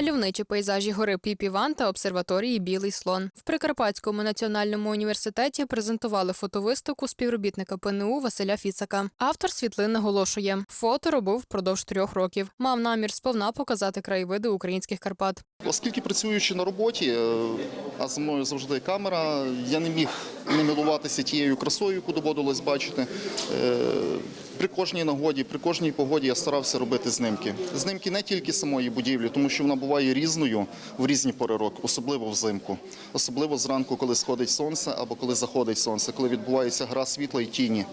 Мальовничі пейзажі гори Піпіван та обсерваторії Білий слон. В Прикарпатському національному університеті презентували фотовиставку співробітника ПНУ Василя Фіцака. Автор світлин наголошує, фото робив впродовж трьох років. Мав намір сповна показати краєвиди українських Карпат. Оскільки працюючи на роботі, е, а за мною завжди камера, я не міг не милуватися тією красою, яку доводилось бачити. При кожній нагоді, при кожній погоді я старався робити знимки. Знимки не тільки самої будівлі, тому що вона буває різною в різні пори року, особливо взимку. Особливо зранку, коли сходить сонце або коли заходить сонце, коли відбувається гра світла і тіні.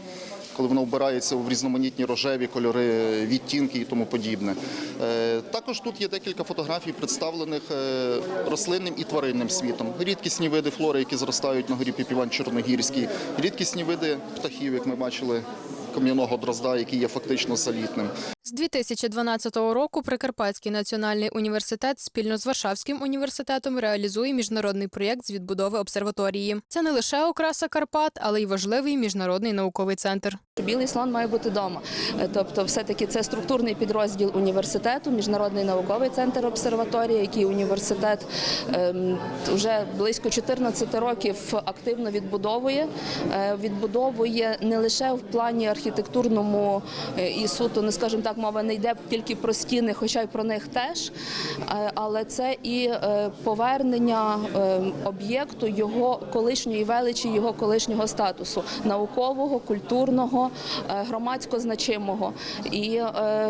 Коли воно вбирається в різноманітні рожеві кольори, відтінки і тому подібне. Е, Також тут є декілька фотографій, представлених е, рослинним і тваринним світом. Рідкісні види флори, які зростають на горі Піпіван Чорногірський, рідкісні види птахів, як ми бачили, кам'яного дрозда, який є фактично салітним. З 2012 року Прикарпатський національний університет спільно з Варшавським університетом реалізує міжнародний проєкт з відбудови обсерваторії. Це не лише окраса Карпат, але й важливий міжнародний науковий центр. Білий слон має бути вдома. Е, Тобто, все-таки це структурний підрозділ університету, міжнародний науковий центр обсерваторії, який університет ем, вже близько 14 років активно відбудовує. Е, Відбудовує не лише в плані архітектурному е, і суто, не скажімо так, мова не йде тільки про стіни, хоча й про них теж, Е, але це і е, повернення е, об'єкту його колишньої величі, його колишнього статусу наукового, культурного, громадсько значимого. І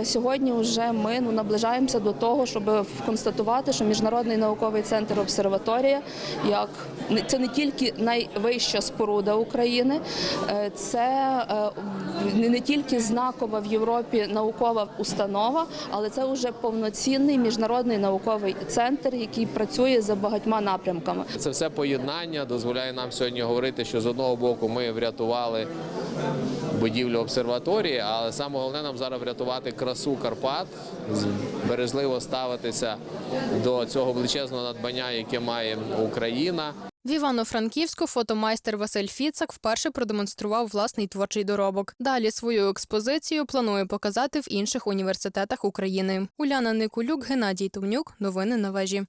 сьогодні вже ми ну, наближаємося до того, щоб констатувати, що міжнародний науковий центр обсерваторія, як це не тільки найвища споруда України, це не тільки знакова в Європі наукова установа, але це вже повноцінний міжнародний науковий центр, який працює за багатьма напрямками. Це все поєднання дозволяє нам сьогодні говорити, що з одного боку ми врятували будівлю обсерваторії, але саме головне нам зараз врятувати красу Карпат, бережливо ставитися до цього величезного надбання, яке має Україна. В Івано-Франківську фотомайстер Василь Фіцак вперше продемонстрував власний творчий доробок. Далі свою експозицію планує показати в інших університетах України. Уляна Никулюк, Геннадій Товнюк. Новини на вежі.